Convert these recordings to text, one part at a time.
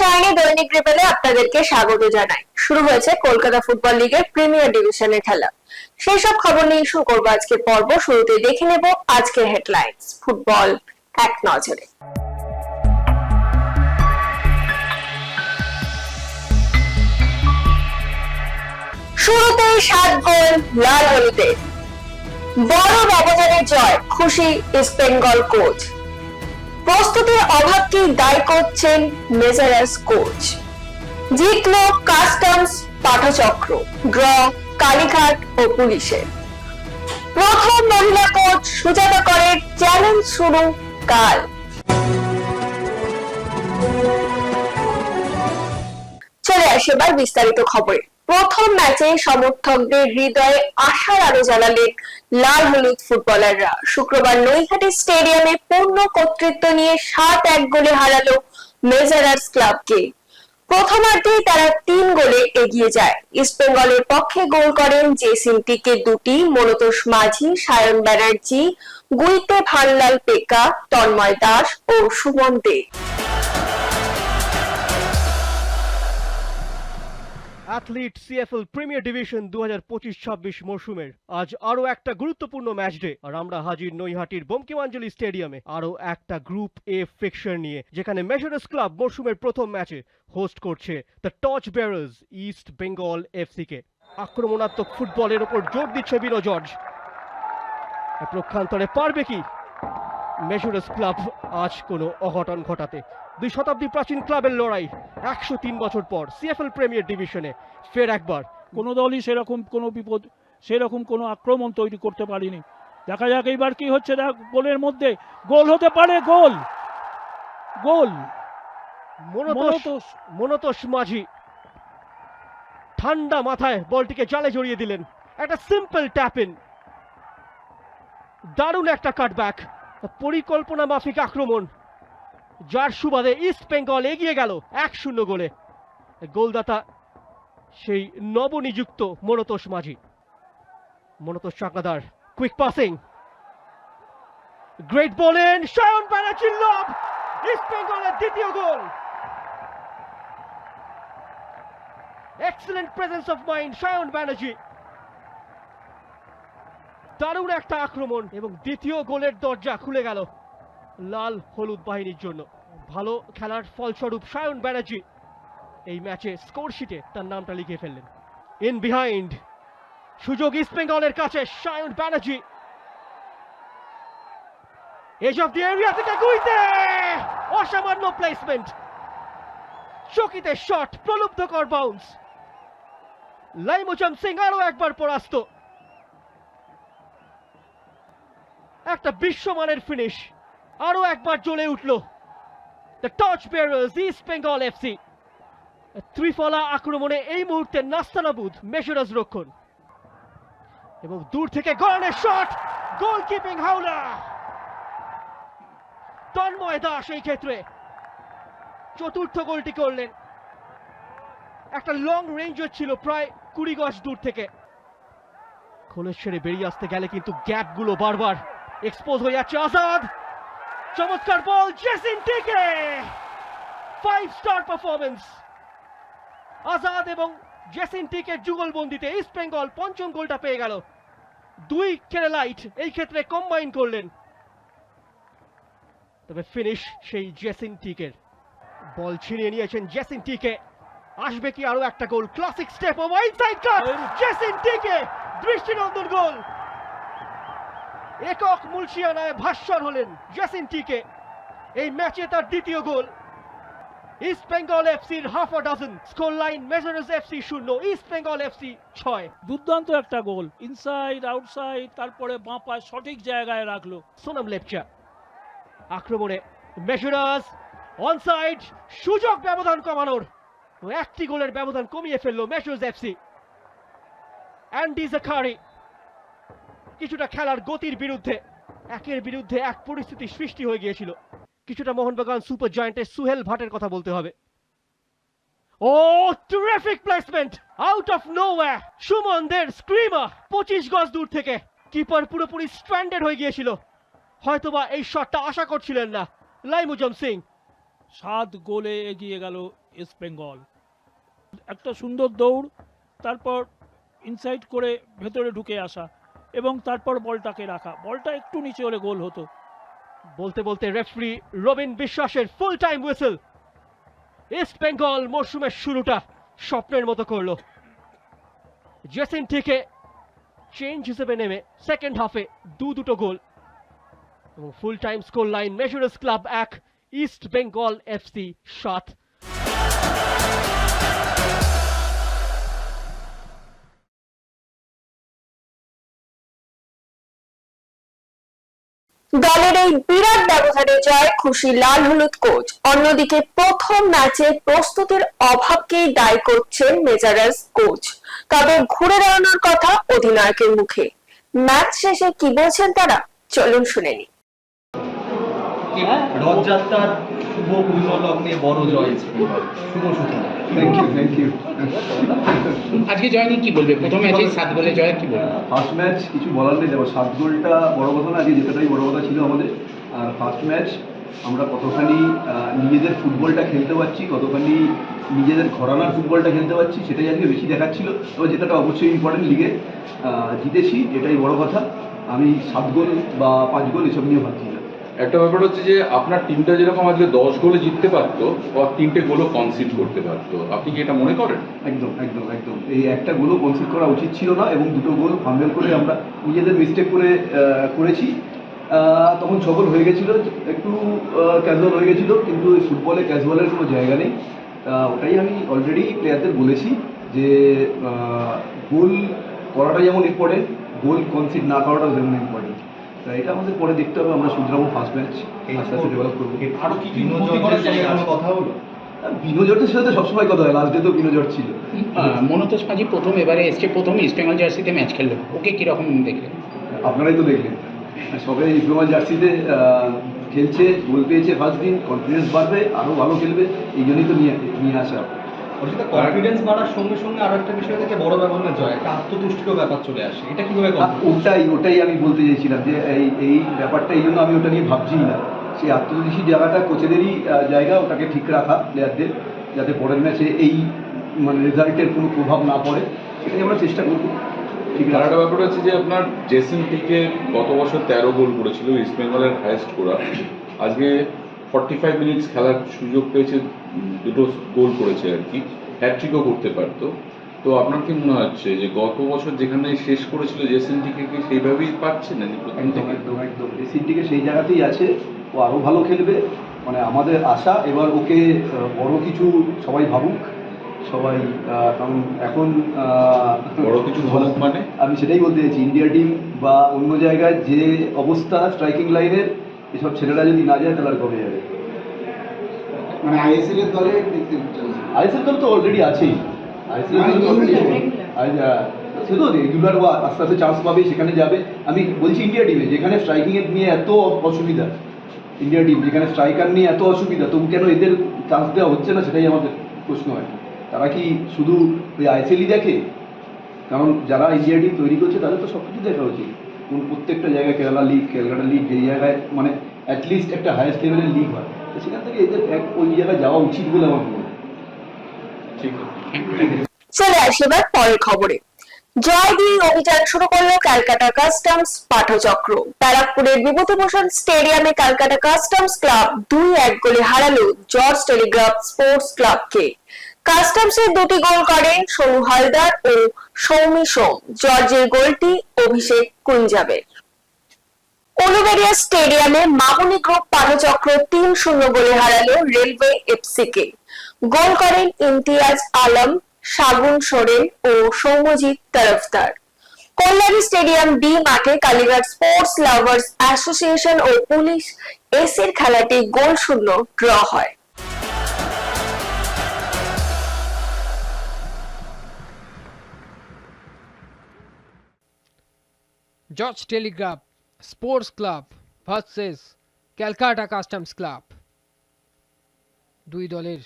সায়নী দৈনিক রিপেলে আপনাদেরকে স্বাগত জানাই। শুরু হয়েছে কলকাতা ফুটবল প্রিমিয়ার ডিভিশনের খেলা। সেই সব খবর নিয়ে শুরু করব পর্ব। শুরুতে দেখে নেব আজকের ফুটবল এক নজরে। শুরুতেই সাত গোল, লাল হলুদে। বড় ব্যবধানের জয়, খুশি ইস্ট বেঙ্গল কোচ। প্রস্তুতির অভাবকেই দায়ী করছেন মেজারাস কোচ? জিতল কাস্টমস পাঠচক্র, ড্র, কালীঘাট ও পুলিশের প্রথম মহিলা কোচ সুজাতা করের চ্যালেঞ্জ শুরু কাল। চলে আসে এবার বিস্তারিত খবরে। প্রথম ম্যাচে সমর্থকদের হৃদয়ে আশার আলো জ্বালালেন লাল হলুদ ফুটবলাররা। শুক্রবার নৈহাটি স্টেডিয়ামে পূর্ণ কর্তৃত্ব নিয়ে সাত এক গোলে হারালো মেজারার্স ক্লাবকে। প্রথমার্ধেই তারা তিন গোলে এগিয়ে যায়। ইস্ট বেঙ্গলের পক্ষে গোল করেন জেসিন টিকে দুটি মনতোষ মাঝি, সায়ন ব্যানার্জি গুইতে ভানলাল পেকা তন্ময় দাস ও Suman Dey. Athlete CFL premier division দু হাজার পঁচিশ ছাব্বিশ মরশুমের। আজ আরও একটা গুরুত্বপূর্ণ ম্যাচ ডে। আর আমরা হাজির নৈহাটির বঙ্কিমাঞ্জলি স্টেডিয়ামে আরও একটা গ্রুপ এ ফিক্সচার নিয়ে, যেখানে মেজরাস ক্লাব মরশুমের প্রথম ম্যাচে হোস্ট করছে the torch bearers East Bengal এফসিকে। আক্রমণাত্মক ফুটবলের ওপর জোর দিচ্ছে বিনো জর্জ। প্রক্ষান্তরে পারবে কি? মেজরাস ক্লাব আজ কোনো অঘটন ঘটাতে। দুই শতাব্দী প্রাচীন ক্লাবের লড়াই একশো তিন বছর পর সিএফএল প্রিমিয়ার ডিভিশনে ফের একবার। কোনো দলই সেরকম কোনো বিপদ সেরকম কোনো আক্রমণ তৈরি করতে পারিনি। দেখা যাক এইবার কি হচ্ছে। দেখ গোলের মধ্যে গোল হতে পারে গোল। গোল। মনতোষ মাঝি ঠান্ডা মাথায় বলটিকে জালে জড়িয়ে দিলেন। একটা সিম্পল ট্যাপ ইন দারুণ একটা কাটব্যাক পরিকল্পনা মাফিক আক্রমণ। যার সুবাদে ইস্ট বেঙ্গল এগিয়ে গেল এক শূন্য গোলে। গোলদাতা সেই নবনিযুক্ত Monotosh Majhi. Monotosh Chakladar quick passing great বলেন সায়ন ব্যানার্জির ইস্ট বেঙ্গলের দ্বিতীয় গোল। Excellent presence of mind Sayan Banerjee দারুণ একটা আক্রমণ এবং দ্বিতীয় গোলের দরজা খুলে গেল। লাল হলুদ বাহিনীর জন্য। ভালো খেলার ফলস্বরূপ সায়ন ব্যানার্জি এই ম্যাচে স্কোর শিটে তার নামটা লিখে ফেললেন। ইন বিহাইন্ড সুযোগ ইস্ট বেঙ্গলের কাছে Sayan Banerjee. Off the area থেকে গুইতে! অসামান্য প্লেসমেন্ট চকিতে শট প্রলুব্ধকর বাউন্স লাইমুচাম সিং আরও একবার পরাস্ত। একটা বিশ্বমানের ফিনিশ আরও একবার জ্বলে উঠল। The torch bearers East Bengal FC ত্রিফলা আক্রমণে এই মুহূর্তে নাস্তানাবুদ, মেশরাজ রক্ষণ। এবং দূর থেকে গড়নের শট, গোলকিপিং হাওলা। তন্ময় দাস এই ক্ষেত্রে। চতুর্থ গোলটি করলেন। একটা লং রেঞ্জও ছিল, প্রায় কুড়ি গজ দূর থেকে। ছেড়ে বেরিয়ে আসতে গেলে কিন্তু গ্যাপগুলো বারবার এক্সপোজ হয়ে যাচ্ছে আজাদ। চমৎকার বল জেসিন টিকে। ফাইভ স্টার পারফরমেন্স আজাদ এবং জেসিন টিকে যুগলবন্দিতে ইস্ট বেঙ্গল পঞ্চম গোলটা পেয়ে গেল। দুই কেরালাইট এই ক্ষেত্রে কম্বাইন করলেন। তবে ফিনিশ সেই জেসিন টিকের। বল ছিনিয়ে নিয়েছেন জেসিন টিকে। আসবে কি আরও একটা গোল? ক্লাসিক স্টেপ ও ইনসাইড কাট জেসিন টিকে দৃষ্টিনন্দন গোল। একক মুলশিয়ানায় ভাস্বর হলেন জেসিন টিকে। এই ম্যাচে তার দ্বিতীয় গোল। ইস্ট বেঙ্গল এফসির half a dozen score line Measurers FC শূন্য ইস্ট বেঙ্গল এফসি ছয়। দুর্দান্ত একটা গোল। ইনসাইড আউটসাইড তারপরে বাঁ পায়ে সঠিক জায়গায় রাখল। সোনাম লেপচা। আক্রমণে মেজারাস অনসাইড সুযোগ ব্যবধান কমানোর। একটি গোলের ব্যবধান কমিয়ে ফেলল মেজারাস এফসি। অ্যান্ডি জাকারি কিছুটা খেলার গতির বিরুদ্ধে, একের বিরুদ্ধে এক পরিস্থিতি সৃষ্টি হয়ে গিয়েছিল। কিছুটা মোহনবাগান সুপার জয়েন্টের সুহেল ভাটের কথা বলতে হবে। ও প্লেসমেন্ট আউট অফ নোওয়্যার সুমনদের স্ক্রিমার পঁচিশ গজ দূর থেকে। কিপার পুরোপুরি স্ট্র্যান্ডেড হয়ে গিয়েছিল। হয়তোবা এই শটটা আশা করছিলেন না। লাইমুজম সিং। সাত গোলে এগিয়ে গেল ইস্ট বেঙ্গল। একটা সুন্দর দৌড়, তারপর ইনসাইড করে ভেতরে ঢুকে আসা। এবং তারপর বলটাকে রাখা। বলটা একটু নিচে হলে গোল হতো। বলতে বলতে রেফারি রবিন বিশ্বাসের full time whistle East Bengal মরশুমের শুরুটা স্বপ্নের মতো করল। জেসিন থেকে চেঞ্জ হিসেবে নেমে সেকেন্ড হাফে দু দুটো goal. Full time score line Measurers club এক ইস্ট বেঙ্গল এফসি সাত। দলের এই বিরাট ব্যবধানে জয়, খুশি লাল হলুদ কোচ। অন্যদিকে প্রথম ম্যাচে প্রস্তুতির অভাবকেই দায় করছেন মেজারাস কোচ। তবে ঘুরে দাঁড়ানোর কথা অধিনায়কের মুখে। ম্যাচ শেষে কি বলছেন তারা? চলুন শুনে নি রথযাত্রার শুভ পূর্ণ লগ্নে বড় জয় শুভ সূচনা। থ্যাংক ইউ থ্যাংক ইউ আজকে জয় নিয়ে কি বলবে? প্রথম ম্যাচে সাত গোলে জয় কি বলবে? ফার্স্ট ম্যাচ কিছু বলার নেই দেখো সাত গোলটা বড় কথা না আজকে যেটাই বড় কথা ছিল আমাদের। আর ফার্স্ট ম্যাচ আমরা কতখানি নিজেদের ফুটবলটা খেলতে পারছি কতখানি নিজেদের ঘরানার ফুটবলটা খেলতে পারছি সেটাই আজকে বেশি দেখাচ্ছিল। তবে যেটাটা অবশ্যই ইম্পর্টেন্ট লিগে জিতেছি এটাই বড় কথা। আমি সাত গোল বা পাঁচ গোল এসব নিয়ে ভাবছি। একটা ব্যাপার হচ্ছে যে আপনার টিমটা যেরকম আজকে দশ গোলে জিততে পারতো বা তিনটে গোলও কনসিড করতে পারতো। আপনি কি এটা মনে করেন? একদম একদম একদম। এই একটা গোলও কনসিড করা উচিত ছিল না এবং দুটো গোল ফাম্বেল করে আমরা নিজেদের মিস্টেক করে করেছি। তখন ছগোল হয়ে গেছিল, একটু ক্যাজুয়াল হয়ে গেছিল, কিন্তু এই ফুটবলে ক্যাজুয়ালের কোনো জায়গা নেই। ওটাই আমি অলরেডি প্লেয়ারদের বলেছি যে গোল করাটা যেমন ইম্পর্টেন্ট গোল কনসিড না করাটাও যেমন ইম্পর্টেন্ট এটা আমাদের পরে দেখতে হবে আমরা শুধরাবো ফার্স্ট ম্যাচ আস্তে আস্তে ডেভেলপ করব। আরও কি কথা হলো? বিনোজটের সাথে সবসময় কথা হয় লাস্ট ডে তো বিনোজট ছিল। মনোতোষ মাঝি প্রথম এবারে এসছে প্রথম ইস্ট বেঙ্গল জার্সিতে ম্যাচ খেললো। ওকে কীরকম দেখলেন আপনারাই তো দেখলেন। সবাই ইসলামা জার্সিতে আহ, খেলছে গোল পেয়েছে ফার্স্ট দিন কনফিডেন্স বাড়বে আরও ভালো খেলবে এই জন্যই তো নিয়ে নিয়ে আসা। অর্থাৎ কনফিডেন্স বাড়ার সঙ্গে সঙ্গে আরও একটা বিষয় থেকে বড় ব্যবধানে জয়। একটা আত্মতুষ্টিরও ব্যাপার চলে আসে। এটা কীভাবে ওটাই ওটাই আমি বলতে চাইছিলাম যে এই এই ব্যাপারটা এই জন্য আমি ওটা নিয়ে ভাবছি না। সেই আত্মবিশ্বাসী জায়গাটা কোচেদেরই জায়গা ওটাকে ঠিক রাখা প্লেয়ারদের যাতে পরের ম্যাচে এই মানে রেজাল্টের কোনো প্রভাব না পড়ে সেটাই আমরা চেষ্টা করব। ঠিক আর রাখা একটা ব্যাপার হচ্ছে যে আপনার জেসিন থেকে গত বছর তেরো গোল করেছিল ইস্ট বেঙ্গলের হাইয়েস্ট করা আজকে ফর্টি ফাইভ মিনিটস খেলার সুযোগ পেয়েছে দুটো গোল করেছে আর কি। হ্যাট্রিকও করতে পারতো। তো আপনার কি মনে হচ্ছে যে গত বছর যেখানে শেষ করেছিল জেসিন টিকে কি সেইভাবেই পাচ্ছে না প্রথম থেকে? একদম একদম। এই সিনটিকে সেই জায়গাতেই আছে। ও আরও ভালো খেলবে। মানে আমাদের আশা এবার ওকে বড় কিছু সবাই ভাবুক। সবাই কারণ এখন বড় কিছু ভাবুক মানে? আমি সেটাই বলতে চাইছি ইন্ডিয়া টিম বা অন্য জায়গায় যে অবস্থা স্ট্রাইকিং লাইনের এসব ছেলেরা যদি না যায় তাহলে আর কবে যাবে? মানে আইএসএল এর দলে আইএসএল দল তো অলরেডি আছেই। আইএসএল সে তো রেগুলার বা আস্তে আস্তে চান্স পাবে সেখানে যাবে। আমি বলছি ইন্ডিয়া টিমে যেখানে স্ট্রাইকিং এর নিয়ে এত অসুবিধা। ইন্ডিয়া টিম যেখানে স্ট্রাইকার নিয়ে এত অসুবিধা তবু কেন এদের চান্স দেওয়া হচ্ছে না সেটাই আমাদের প্রশ্ন হয়। তারা কি শুধু ওই আইএসএলই দেখে? কারণ যারা ইন্ডিয়া টিম তৈরি করছে তাদের তো সব কিছু দেখা উচিত। কোন প্রত্যেকটা জায়গায় কেরালা লিগ ক্যালকাটা লিগ যেই জায়গায় মানে অ্যাটলিস্ট একটা হায়েস্ট লেভেলের লিগ হয়। তো সেখান থেকে এদের এক ওই জায়গায় যাওয়া উচিত বলে আমার মনে হয়। ঠিক আছে। চলে আসি এবার পরের খবরে। জয় দিয়ে অভিযান শুরু করল ক্যালকাটা কাস্টমস পাঠচক্র। ব্যারাকপুরের বিভূতিভূষণ স্টেডিয়ামে ক্যালকাটা কাস্টমস ক্লাব দুই এক গোলে হারালো জর্জ টেলিগ্রাফ স্পোর্টস ক্লাবকে। কাস্টমসের দুটি গোল করেন সোনু হালদার ও সৌমি সোম। জর্জের গোলটি অভিষেক কুঞ্জাবের। উলুবেড়িয়া স্টেডিয়ামে মামুনি গ্রুপ পাঠচক্র তিন শূন্য গোলে হারালো রেলওয়ে এফসি কে গোল করেন ইমতিয়াজ আলম সাগুন সোরেন ও সৌম্যজিৎ তরফদার। কল্যাণী স্টেডিয়াম বি মাঠে কালীঘাট স্পোর্টস লাভার্স অ্যাসোসিয়েশন ও পুলিশ এসির খেলাটি গোল শূন্য ড্র হয়। George telegraph sports club versus Calcutta customs club দুই দলের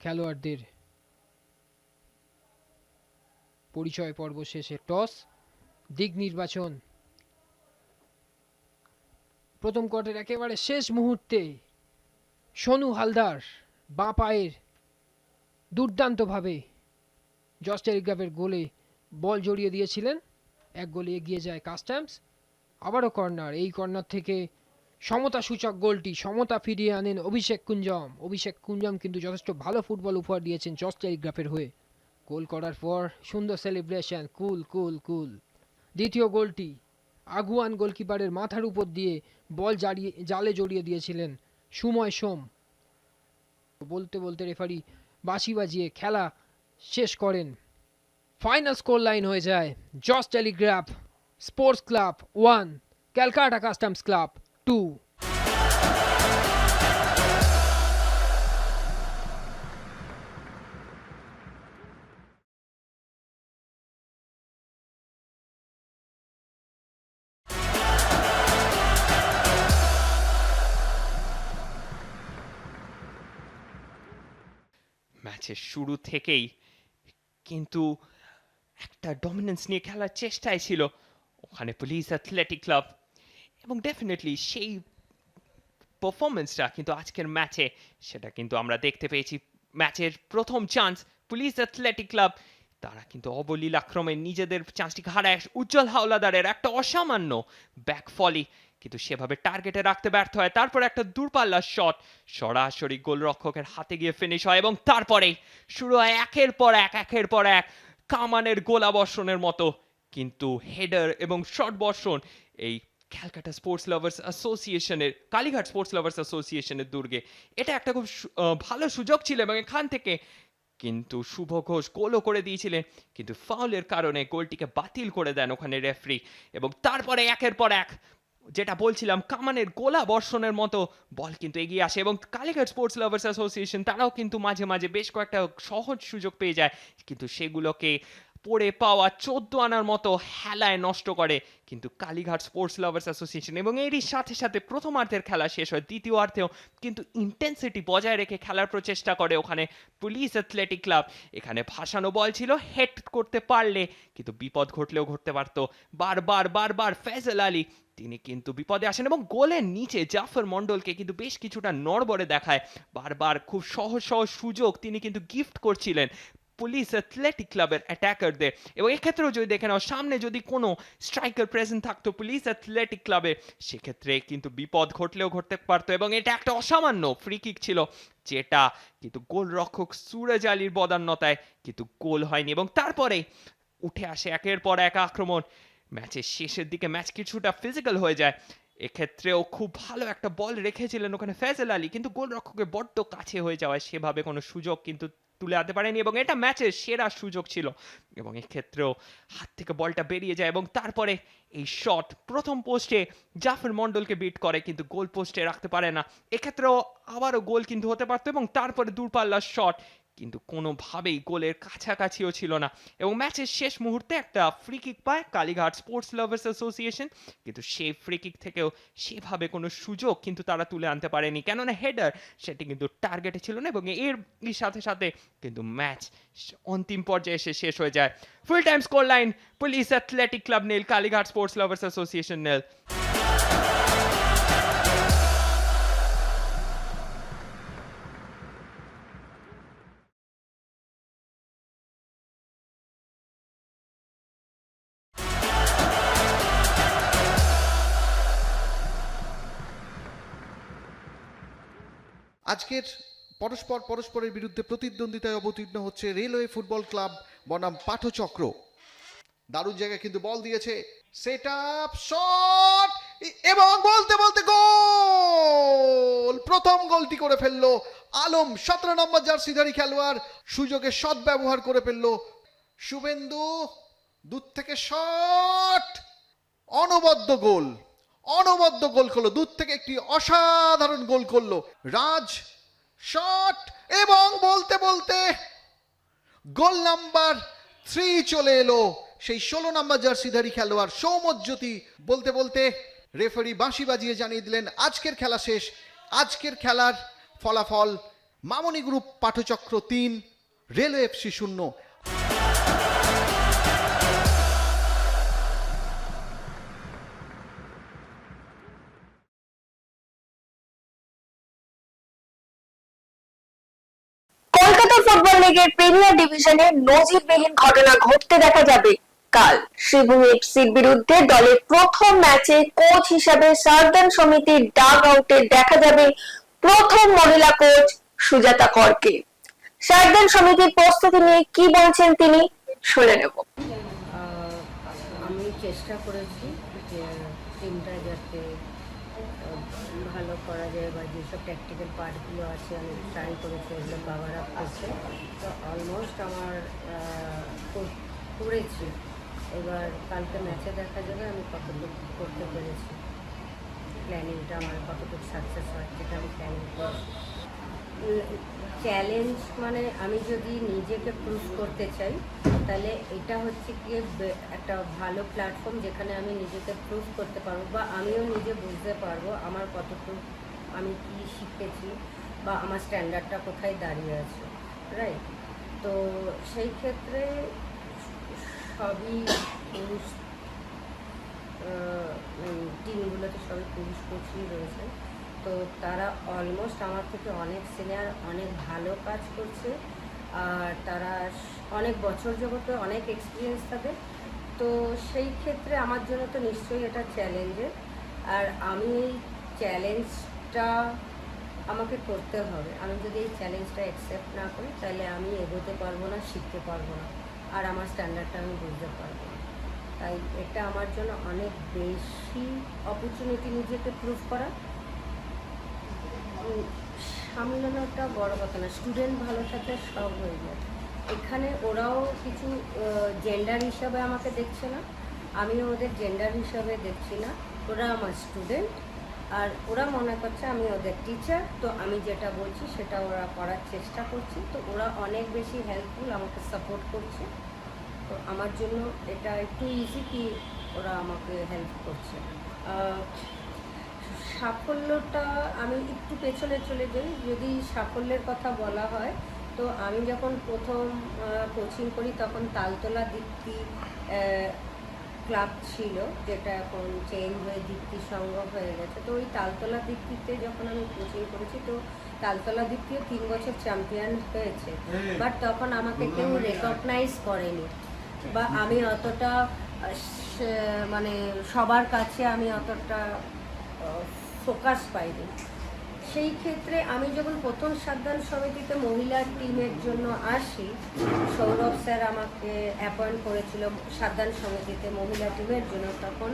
খেলোয়াড়দের পরিচয় পর্ব শেষে টস, দিক নির্বাচন। প্রথম কোয়ার্টের একেবারে শেষ মুহূর্তে সোনু হালদার বাঁ পায়ের দুর্দান্তভাবে জস টেলিগ্রাফের গোলে বল জড়িয়ে দিয়েছিলেন। এক গোলে এগিয়ে যায় কাস্টামস। আবারও কর্নার, এই কর্নার থেকে সমতা সূচক গোলটি, সমতা ফিরিয়ে আনেন অভিষেক কুঞ্জম। অভিষেক কুঞ্জম কিন্তু যথেষ্ট ভালো ফুটবল উপহার দিয়েছেন জস টেলিগ্রাফের হয়ে। গোল করার পর সুন্দর সেলিব্রেশন, কুল কুল কুল। দ্বিতীয় গোলটি আগুয়ান গোলকিপারের মাথার উপর দিয়ে বল জারিয়ে, জালে জড়িয়ে দিয়েছিলেন সুময় সোম। বলতে বলতে রেফারি বাঁশি বাজিয়ে খেলা শেষ করেন। ফাইনাল স্কোর লাইন হয়ে যায় Jos telegraph sports club one Calcutta customs club two ম্যাচের শুরু থেকেই কিন্তু একটা ডমিনেন্স নিয়ে খেলার চেষ্টায় ছিল। ওখানে পুলিশ অ্যাথলেটিক ক্লাব এবং ডেফিনেটলি সেই পারফরমেন্সটা কিন্তু আজকের ম্যাচে সেটা কিন্তু আমরা দেখতে পেয়েছি। ম্যাচের প্রথম চান্স পুলিশ অ্যাথলেটিক ক্লাব তারা কিন্তু অবলীল আক্রমে নিজেদের চান্সটিকে হারায়। উজ্জ্বল হাওলাদারের একটা অসামান্য ব্যাক ফলি কিন্তু সেভাবে টার্গেটে রাখতে ব্যর্থ হয়। তারপর একটা দূরপাল্লার শট সরাসরি গোলরক্ষকের হাতে গিয়ে ফিনিশ হয় এবং তারপরেই শুরু হয়। একের পর এক, একের পর এক। কামানের গোলা বর্ষণের মতো। কিন্তু হেডার এবং শট বর্ষণ এই ক্যালকাটা স্পোর্টস লাভার্স অ্যাসোসিয়েশনের, কালীঘাট স্পোর্টস লাভার্স অ্যাসোসিয়েশনের দুর্গে। এটা একটা খুব ভালো সুযোগ ছিল এবং এখান থেকে কিন্তু শুভ ঘোষ গোলও করে দিয়েছিলেন। কিন্তু ফাউলের কারণে গোলটিকে বাতিল করে দেন ওখানে রেফরি এবং তারপরে একের পর এক যেটা বলছিলাম, কামানের গোলা বর্ষণের মতো বল কিন্তু এগিয়ে আসে এবং কালীঘাট স্পোর্টস লাভার্স অ্যাসোসিয়েশন তারাও কিন্তু মাঝে মাঝে বেশ কয়েকটা সহজ সুযোগ পেয়ে যায়। কিন্তু সেগুলোকে পড়ে পাওয়া চোদ্দ আনার মতো হেলায় নষ্ট করে। কিন্তু কালীঘাট স্পোর্টস লাভার্স অ্যাসোসিয়েশন এবং এরই সাথে সাথে প্রথমার্ধের খেলা শেষ হয়, দ্বিতীয়ার্ধেও কিন্তু ইন্টেন্সিটি বজায় রেখে খেলার প্রচেষ্টা করে ওখানে পুলিশ অ্যাথলেটিক ক্লাব এখানে ভাসানো বল ছিল হেড করতে পারলে কিন্তু বিপদ ঘটলেও ঘটতে পারতো। বারবার বারবার ফেজল আলী, তিনি কিন্তু বিপদে আসেন এবং গোলের নিচে জাফর মণ্ডলকে কিন্তু বেশ কিছুটা নড়বড়ে দেখায়। বারবার খুব সহজ সহজ সুযোগ তিনি কিন্তু গিফট করছিলেন। পুলিশ অ্যাথলেটিক ক্লাবের অ্যাটাকারদের। এবং এক্ষেত্রেও যদি দেখে নাও সামনে যদি কোনো স্ট্রাইকার প্রেজেন্ট থাকতো পুলিশ অ্যাথলেটিক ক্লাবে, সেক্ষেত্রে কিন্তু বিপদ ঘটলেও ঘটতে পারতো। এবং এটা একটা অসামান্য ফ্রি কিক ছিল, যেটা কিন্তু গোলরক্ষক সুরজ আলীর বদান্যতায় কিন্তু গোল হয়নি। এবং তারপরে উঠে আসে একের পর এক আক্রমণ। ম্যাচের শেষের দিকে ম্যাচ কিছুটা ফিজিক্যাল হয়ে যায়। এক্ষেত্রেও খুব ভালো একটা বল রেখেছিলেন ওখানে ফেজল আলী, কিন্তু গোলরক্ষকের বড্ড কাছে হয়ে যাওয়ায় সেভাবে কোনো সুযোগ কিন্তু তুলে আনতে পারেনি এবং এটা ম্যাচের সেরা সুযোগ ছিল। এবং এক্ষেত্রেও হাত থেকে বলটা বেরিয়ে যায় এবং তারপরে এই শট প্রথম পোস্টে জাফর মন্ডলকে বিট করে কিন্তু গোল পোস্টে রাখতে পারে না। এক্ষেত্রেও আবারও গোল কিন্তু হতে পারতো এবং তারপরে দূরপাল্লার শট কিন্তু কোনোভাবেই গোলের কাছাকাছিও ছিল না। এবং ম্যাচের শেষ মুহূর্তে একটা ফ্রি কিক পায় কালীঘাট স্পোর্টস লাভার্স অ্যাসোসিয়েশন কিন্তু সেই ফ্রি কিক থেকেও সেভাবে কোনো সুযোগ কিন্তু তারা তুলে আনতে পারেনি। কেননা হেডার সেটি কিন্তু টার্গেটে ছিল না এবং এর সাথে সাথে কিন্তু ম্যাচ অন্তিম পর্যায়ে এসে শেষ হয়ে যায়। Full time score line police athletic club nil Kalighat sports lovers association nil আজকের পরস্পর পরস্পরের বিরুদ্ধে প্রতিদ্বন্দ্বিতায় অবতীর্ণ হচ্ছে রেলওয়ে ফুটবল ক্লাব বনাম পাঠচক্র। দারুণ জায়গায় কিন্তু বল দিয়েছে। Set up shot! এবং বলতে বলতে গোল! প্রথম গোলটি করে ফেলল আলম, সতেরো নম্বর জার্সিধারী খেলোয়াড়, সুযোগে সদ্ব্যবহার করে ফেলল শুভেন্দু, দূর থেকে শট! অনবদ্য গোল! অনবদ্য গোল করল, দূর থেকে একটি অসাধারণ গোল করল। রাজ শট এবং বলতে বলতে গোল নাম্বার থ্রি চলে এলো। সেই ষোলো নাম্বার জার্সিধারী খেলোয়াড় সৌমজ্যোতি বলতে বলতে রেফারি বাঁশি বাজিয়ে জানিয়ে দিলেন, আজকের খেলা শেষ। আজকের খেলার ফলাফল মামনি গ্রুপ পাঠচক্র তিন রেলওয়ে এফসি শূন্য। লিগের প্রিমিয়ার ডিভিশনে নজিরবিহীন ঘটনা ঘটতে দেখা যাবে কাল। শ্রীভূমি এফসির বিরুদ্ধে দলের প্রথম ম্যাচে কোচ হিসাবে সার্দান সমিতির ডাগ আউটে দেখা যাবে প্রথম মহিলা কোচ সুজাতা করকে। সার্দান সমিতির প্রস্তুতি নিয়ে কি বলছেন তিনি শুনে নেব। আমি চেষ্টা করেছি যে টিমটা যাতে আহ, ভালো করা যায় বা যেসব প্র্যাকটিক্যাল পার্টগুলো আছে, আমি ট্রাই করেছি ওগুলো বাবারা আপ করছে। তো অলমোস্ট আমার করেছি। এবার কালকে ম্যাচে দেখা যাবে আমি কতটুকু করতে পেরেছি। প্ল্যানিংটা আমার কতটুকু সাকসেস হয় যেটা আমি প্ল্যানিং করেছি। চ্যালেঞ্জ মানে আমি যদি নিজেকে প্রুভ করতে চাই, তাহলে এটা হচ্ছে বে- একটা ভালো প্ল্যাটফর্ম যেখানে আমি নিজেকে প্রুভ করতে পারব বা আমিও নিজে বুঝতে পারব আমার কতটুকু আমি কি শিখেছি বা আমার স্ট্যান্ডার্ডটা কোথায় দাঁড়িয়ে আছে রাইট তো সেই ক্ষেত্রে সবই পুরুষ টিমগুলোতে সবই পুরুষ কোচই রয়েছে। তো তারা অলমোস্ট আমার থেকে অনেক সিনিয়র অনেক ভালো কাজ করছে। আর তারা অনেক বছর জগতে অনেক এক্সপিরিয়েন্স থাকে। তো সেই ক্ষেত্রে আমার জন্য তো নিশ্চয়ই এটা চ্যালেঞ্জের আর আমি এই চ্যালেঞ্জটা আমাকে করতে হবে। আমি যদি এই চ্যালেঞ্জটা অ্যাকসেপ্ট না করি, তাহলে আমি এগোতে পারব না, শিখতে পারব না। আর আমার স্ট্যান্ডার্ডটা আমি বুঝতে পারব না। তাই এটা আমার জন্য অনেক বেশি অপরচুনিটি নিজেকে প্রুভ করা। সামলানোটা বড় কথা না স্টুডেন্ট ভালো থাকলে সব হয়ে যায়। এখানে ওরাও কিছু জেন্ডার হিসাবে আমাকে দেখছে না, আমিও ওদের জেন্ডার হিসাবে দেখছি না। ওরা আমার স্টুডেন্ট আর ওরা মনে করছে আমি ওদের টিচার তো আমি যেটা বলছি সেটা ওরা করার চেষ্টা করছি। তো ওরা অনেক বেশি হেল্পফুল আমাকে সাপোর্ট করছে। তো আমার জন্য এটা একটু ইজি কি ওরা আমাকে হেল্প করছে। সাফল্যটা আমি একটু পেছনে চলে যাই। যদি সাফল্যের কথা বলা হয় তো আমি যখন প্রথম কোচিং করি তখন তালতলা দীপ্তি ক্লাব ছিল যেটা এখন চেঞ্জ হয়ে দীপ্তি সংঘ হয়ে গেছে। তো ওই তালতলা দীপ্তিতে যখন আমি কোচিং করেছি তো তালতলা দীপ্তিও তিন বছর চ্যাম্পিয়ন হয়েছে। বাট তখন আমাকে কেউ রেকগনাইজ করেনি। বা আমি অতটা মানে সবার কাছে আমি অতটা ফোকাস পাইনি। সেই ক্ষেত্রে আমি যখন প্রথম সাবধান সমিতিতে মহিলা টিমের জন্য আসি, সৌরভ স্যার আমাকে অ্যাপয়েন্ট করেছিল সাবধান সমিতিতে মহিলা টিমের জন্য, তখন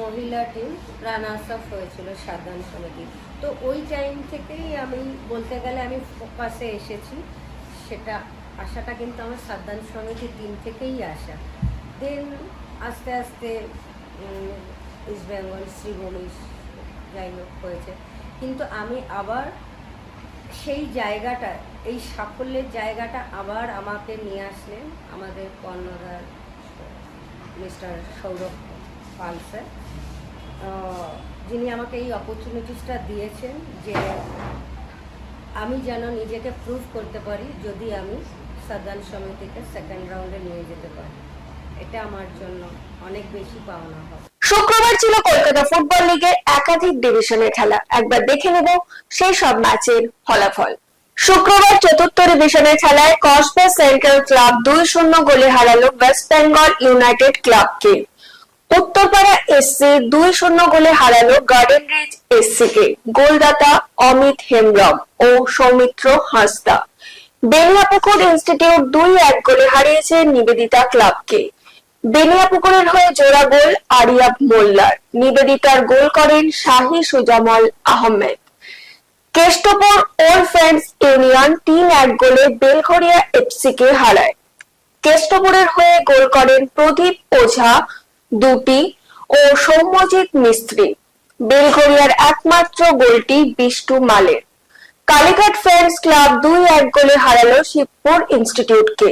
মহিলা টিম রানার্স আপ হয়েছিল সাবধান সমিতি। তো ওই টাইম থেকেই আমি বলতে গেলে আমি ফোকাসে এসেছি, সেটা আশাটা কিন্তু আমার সাবধান সমিতির টিম থেকেই আসা। দেন আস্তে আস্তে ইস্ট বেঙ্গল শ্রীভূমি যাই হোক হয়েছে। কিন্তু আমি আবার সেই জায়গাটা, এই সাফল্যের জায়গাটা আবার আমাকে নিয়ে আসলেন আমাদের কর্ণধার মিস্টার সৌরভ পাল স্যার। যিনি আমাকে এই অপরচুনিটিসটা দিয়েছেন যে আমি যেন নিজেকে প্রুভ করতে পারি যদি আমি সাদান সমিতিকে সেকেন্ড রাউন্ডে নিয়ে যেতে পারি। এটা আমার জন্য অনেক বেশি পাওনা হবে। শুক্রবার ছিল কলকাতা ফুটবল লিগের একাধিক ডিভিশনের খেলা। একবার দেখে নেব সেই সব ম্যাচের ফলাফল। শুক্রবার চতুর্থ ডিভিশনের খেলায় কসবা সেন্ট্রাল ক্লাব দুই শূন্য গোলে হারালো ওয়েস্ট বেঙ্গল ইউনাইটেড ক্লাবকে। উত্তরপাড়া এসসি দুই শূন্য গোলে হারালো গার্ডেন রিচ এসসি কে গোলদাতা অমিত হেমব্রম ও সৌমিত্র হাসদা। বেনিয়াপুকুর ইনস্টিটিউট দুই এক গোলে হারিয়েছে নিবেদিতা ক্লাবকে। বেনিয়াপুকুরের হয়ে জোড়া গোল আরিয়াব মোল্লার। নিবেদিতার গোল করেন Shahi Sujamal Ahmed. Keshtopur old friends union তিন এক গোলে বেলঘরিয়া এফসি কে হারায়। কেষ্টপুরের হয়ে গোল করেন প্রদীপ ওঝা দুটি ও সৌম্যজিৎ মিস্ত্রি। বেলঘরিয়ার একমাত্র গোলটি বিষ্টু মালের। কালীঘাট ফ্রেন্ডস ক্লাব দুই এক গোলে হারালো শিবপুর ইনস্টিটিউটকে।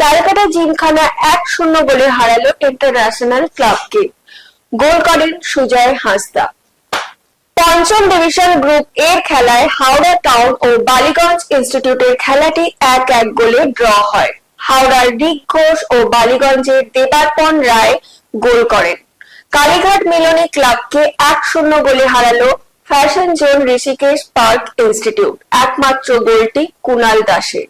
ক্যালকাটা জিমখানা এক শূন্য গোলে হারালো ইন্টারন্যাশনাল ক্লাবকে। গোল করেন সুজয় হাঁসদা। পঞ্চম ডিভিশন গ্রুপ এর খেলায় হাওড়া টাউন ও বালিগঞ্জ ইনস্টিটিউটের খেলাটি এক এক গোলে ড্র হয়। হাওড়ার রিক ঘোষ ও বালিগঞ্জের দেবার্পণ রায় গোল করেন। কালীঘাট মিলনী ক্লাবকে এক শূন্য গোলে হারালো fashion zone Rishikesh park institute. একমাত্র গোলটি কুনাল দাসের।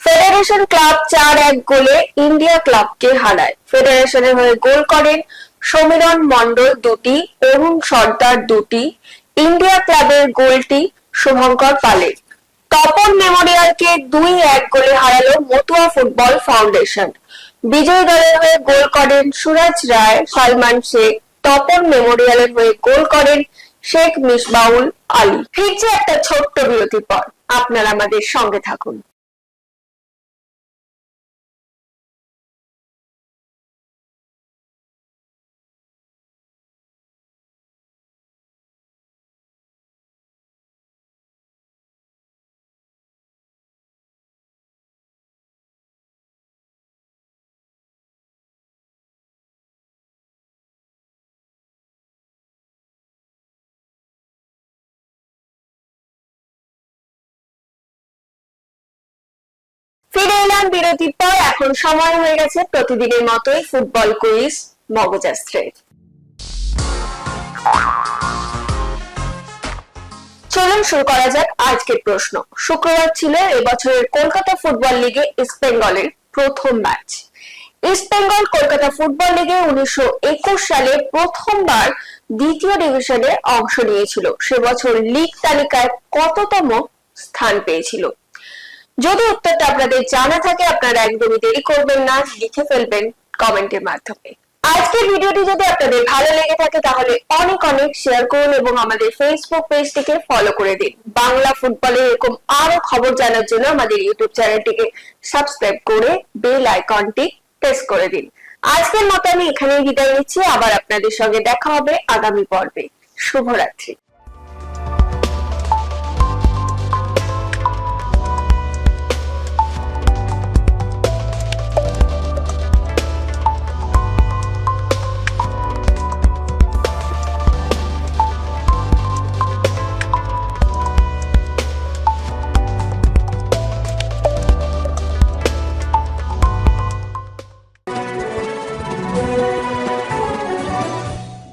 ফেডারেশন ক্লাব চার এক গোলে ইন্ডিয়া ক্লাবকে হারায়। ফেডারেশনের হয়ে গোল করেন সমীরণ মণ্ডল দুটি অরুণ সর্দার দুটি। ইন্ডিয়া ক্লাবের গোলটি শুভঙ্কর পালের। তপন মেমোরিয়ালকে দুই এক গোলে হারালো মতুয়া ফুটবল ফাউন্ডেশন। বিজয় দলের হয়ে গোল করেন সুরাজ রায়, সলমান শেখ। তপন মেমোরিয়ালের হয়ে গোল করেন শেখ মিসবাউল আলী। ফিরছে একটা ছোট্ট বিরতির পর। আপনারা আমাদের সঙ্গে থাকুন। ফিরে এলাম বিরতির পর এখন সময় হয়ে গেছে প্রতিদিনের মতোই ফুটবল কুইজ মগজাস্ত্রের। চলুন শুরু করা যাক আজকের প্রশ্ন। শুক্রবার ছিল এবছরের কলকাতা ফুটবল লিগে ইস্ট বেঙ্গলের প্রথম match. East Bengal Kolkata football লিগে উনিশশো একুশ সালে প্রথমবার দ্বিতীয় ডিভিশনে অংশ নিয়েছিল। সে বছর লিগ তালিকায় কততম স্থান পেয়েছিল? যদি উত্তরটা আপনাদের জানা থাকে, আপনারা একদমই দেরি করবেন না, লিখে ফেলবেন কমেন্টের মাধ্যমে। আজকের ভিডিওটি যদি আপনাদের ভালো লেগে থাকে, তাহলে অনেক অনেক শেয়ার করুন এবং আমাদের ফেসবুক পেজটিকে ফলো করে দিন। বাংলা ফুটবলের এরকম আরও খবর জানার জন্য আমাদের ইউটিউব চ্যানেলটিকে সাবস্ক্রাইব করে বেল আইকনটি প্রেস করে দিন। আজকের মতো আমি এখানেই বিদায় নিচ্ছি। আবার আপনাদের সঙ্গে দেখা হবে আগামী পর্বে। শুভরাত্রি।